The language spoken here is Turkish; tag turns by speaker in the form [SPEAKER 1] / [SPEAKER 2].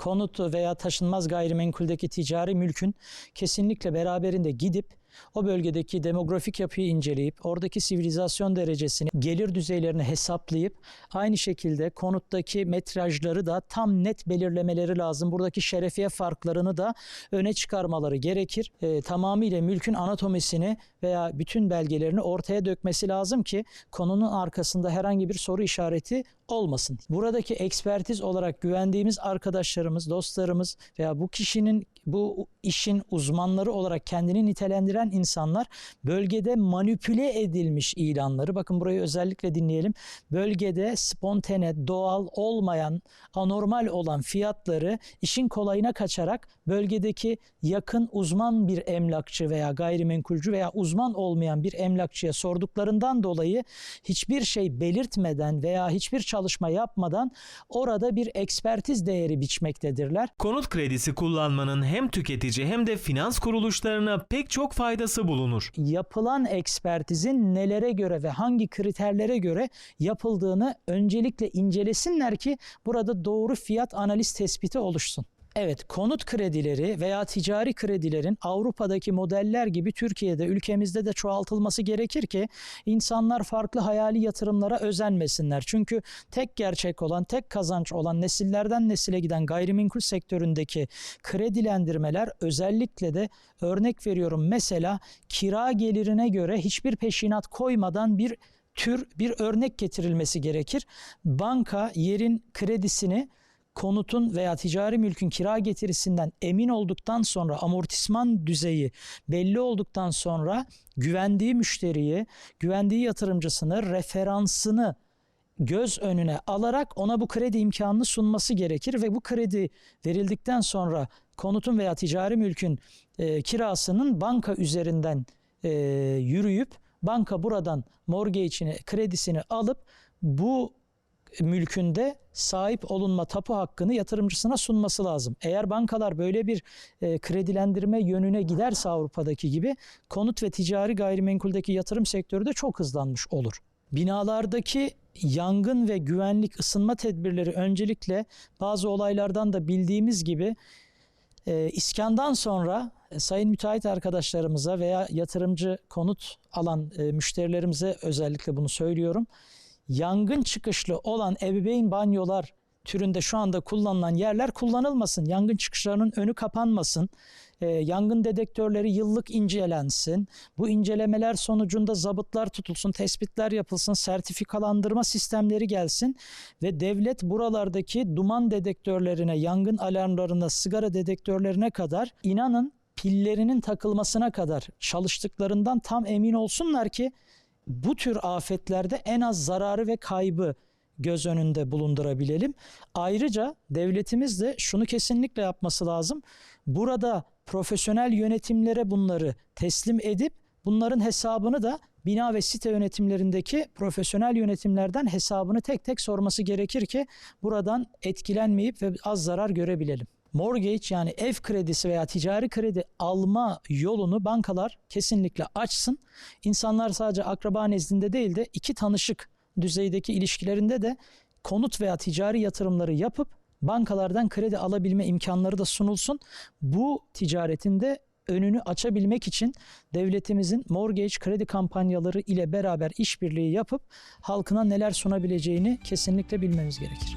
[SPEAKER 1] konutu veya taşınmaz gayrimenkuldeki ticari mülkün kesinlikle beraberinde gidip o bölgedeki demografik yapıyı inceleyip oradaki sivilizasyon derecesini, gelir düzeylerini hesaplayıp aynı şekilde konuttaki metrajları da tam net belirlemeleri lazım. Buradaki şerefiye farklarını da öne çıkarmaları gerekir. Ee, tamamıyla mülkün anatomisini veya bütün belgelerini ortaya dökmesi lazım ki konunun arkasında herhangi bir soru işareti olmasın. Buradaki ekspertiz olarak güvendiğimiz arkadaşlarımız, dostlarımız veya bu kişinin bu işin uzmanları olarak kendini nitelendiren insanlar bölgede manipüle edilmiş ilanları bakın burayı özellikle dinleyelim. Bölgede spontane, doğal olmayan, anormal olan fiyatları işin kolayına kaçarak bölgedeki yakın uzman bir emlakçı veya gayrimenkulcü veya uzman olmayan bir emlakçıya sorduklarından dolayı hiçbir şey belirtmeden veya hiçbir çalışma yapmadan orada bir ekspertiz değeri biçmektedirler.
[SPEAKER 2] Konut kredisi kullanmanın hem tüketici hem de finans kuruluşlarına pek çok faydası bulunur.
[SPEAKER 1] yapılan ekspertizin nelere göre ve hangi kriterlere göre yapıldığını öncelikle incelesinler ki burada doğru fiyat analiz tespiti oluşsun. Evet, konut kredileri veya ticari kredilerin Avrupa'daki modeller gibi Türkiye'de, ülkemizde de çoğaltılması gerekir ki insanlar farklı hayali yatırımlara özenmesinler. Çünkü tek gerçek olan, tek kazanç olan nesillerden nesile giden gayrimenkul sektöründeki kredilendirmeler özellikle de örnek veriyorum mesela kira gelirine göre hiçbir peşinat koymadan bir tür bir örnek getirilmesi gerekir. Banka yerin kredisini konutun veya ticari mülkün kira getirisinden emin olduktan sonra amortisman düzeyi belli olduktan sonra güvendiği müşteriyi, güvendiği yatırımcısını, referansını göz önüne alarak ona bu kredi imkanını sunması gerekir ve bu kredi verildikten sonra konutun veya ticari mülkün e, kirasının banka üzerinden e, yürüyüp banka buradan mortgage'ini, kredisini alıp bu mülkünde sahip olunma tapu hakkını yatırımcısına sunması lazım. Eğer bankalar böyle bir e, kredilendirme yönüne giderse Avrupa'daki gibi konut ve ticari gayrimenkuldeki yatırım sektörü de çok hızlanmış olur. Binalardaki yangın ve güvenlik ısınma tedbirleri öncelikle bazı olaylardan da bildiğimiz gibi e, iskandan sonra e, sayın müteahhit arkadaşlarımıza veya yatırımcı konut alan e, müşterilerimize özellikle bunu söylüyorum. Yangın çıkışlı olan ebeveyn banyolar türünde şu anda kullanılan yerler kullanılmasın. Yangın çıkışlarının önü kapanmasın. E, yangın dedektörleri yıllık incelensin. Bu incelemeler sonucunda zabıtlar tutulsun, tespitler yapılsın, sertifikalandırma sistemleri gelsin ve devlet buralardaki duman dedektörlerine, yangın alarmlarına, sigara dedektörlerine kadar inanın pillerinin takılmasına kadar çalıştıklarından tam emin olsunlar ki bu tür afetlerde en az zararı ve kaybı göz önünde bulundurabilelim. Ayrıca devletimiz de şunu kesinlikle yapması lazım. Burada profesyonel yönetimlere bunları teslim edip bunların hesabını da bina ve site yönetimlerindeki profesyonel yönetimlerden hesabını tek tek sorması gerekir ki buradan etkilenmeyip ve az zarar görebilelim. Mortgage yani ev kredisi veya ticari kredi alma yolunu bankalar kesinlikle açsın. İnsanlar sadece akraba nezdinde değil de iki tanışık düzeydeki ilişkilerinde de konut veya ticari yatırımları yapıp bankalardan kredi alabilme imkanları da sunulsun. Bu ticaretin de önünü açabilmek için devletimizin mortgage kredi kampanyaları ile beraber işbirliği yapıp halkına neler sunabileceğini kesinlikle bilmemiz gerekir.